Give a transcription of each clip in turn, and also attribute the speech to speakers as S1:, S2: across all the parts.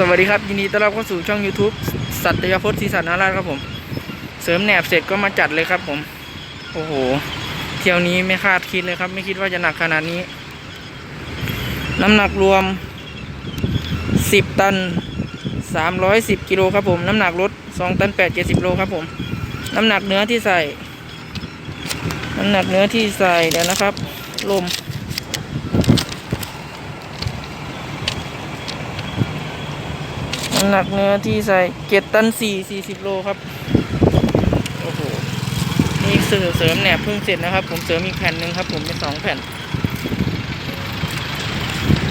S1: สวัสดีครับ ยินดีต้อนรับเข้าสู่ช่อง YouTube สัตยพจน์ศรีสันนาราชครับผม เสริมแหนบเสร็จก็มาจัดเลยครับผม โอ้โห เที่ยวนี้ไม่คาดคิดเลยครับ ไม่คิดว่าจะหนักขนาดนี้ น้ำหนักรวม 10 ตัน 310 กิโลครับผม น้ำหนักรถ2ตัน8 70โลครับผม น้ำหนักเนื้อที่ใส่ น้ำหนักเนื้อที่ใส่เดี๋ยวนะครับลม น้ำหนักเนื้อที่ใส่เจ็ดตันสี่สี่สิบโลครับ โอ้โห นี่เสริมเสริมแหนบเพิ่งเสร็จนะครับ ผมเสริมอีกแผ่นหนึ่งครับ ผมเป็นสองแผ่น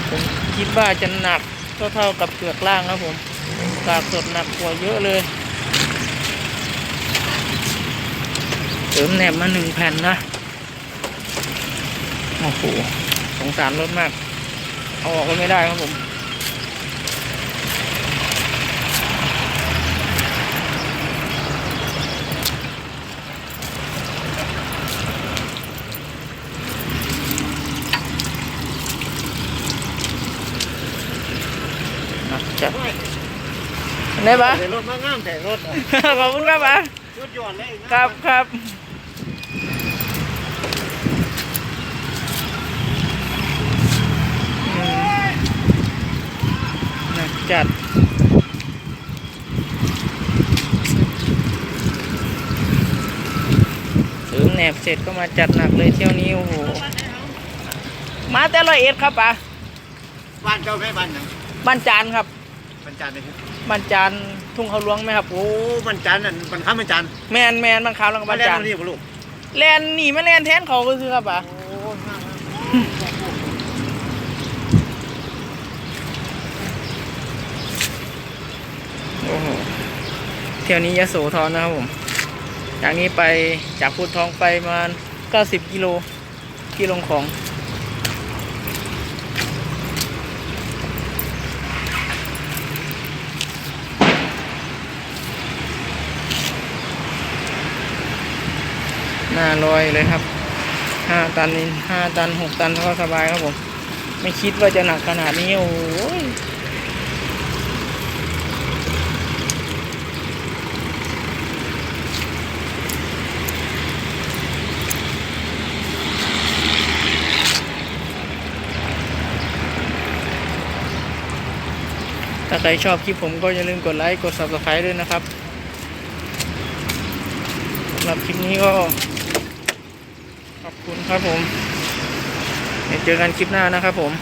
S1: ผมคิดว่าจะหนักเท่าๆกับเปลือกล่างครับผมกากสดหนักกว่าเยอะเลย เสริมแหนบมาหนึ่งแผ่นนะ โอ้โห สงสารรถมาก เอาออกก็ไม่ได้ครับผม นะจัดได้ปะ
S2: แต่รถมางามแต่รถ
S1: ขอบคุณครับปะ
S2: รถยอดเลย
S1: ครับครับอืมนะจัดถึงแหนบเสร็จก็มาจัดหนักเลยเที่ยวนี้โอ้โหมาแต่ละเอ็ดครับปะ
S2: บ้านเจ้าแม่บ้านหยัง
S1: บ้านจานครับ
S2: บ้านจันทร์เลยครับ
S1: บ้านจานทุ่งเขาหลวงไหมครับ
S2: โอ้บ้านจันทร์นั่นบ้านข้ามบ้านจันทร์
S1: แมนแมนบางคราวแล้วก็
S2: บ้า
S1: บ้านน
S2: แรก
S1: จาน
S2: นี่บ่ลูก
S1: แลนหนีมาแลนแทนเขาก็คือครับปะ
S2: โอ้ห้าห้า
S1: โอ้โหเที่ยวนี้ยะโสธรนะครับผมจากนี้ไปจากพุทธทองไปประมาณ90กิโลที่ลงของ หน้าลอยเลยครับ5ตันนี่5ตัน6ตันก็สบายครับผม ไม่คิดว่าจะหนักขนาดนี้โอ้ยถ้าใครชอบคลิปผมก็อย่าลืมกดไลค์ กด subscribe ด้วยนะครับสำหรับคลิปนี้ก็ ขอบคุณครับผมเจอกันคลิปหน้านะครับผม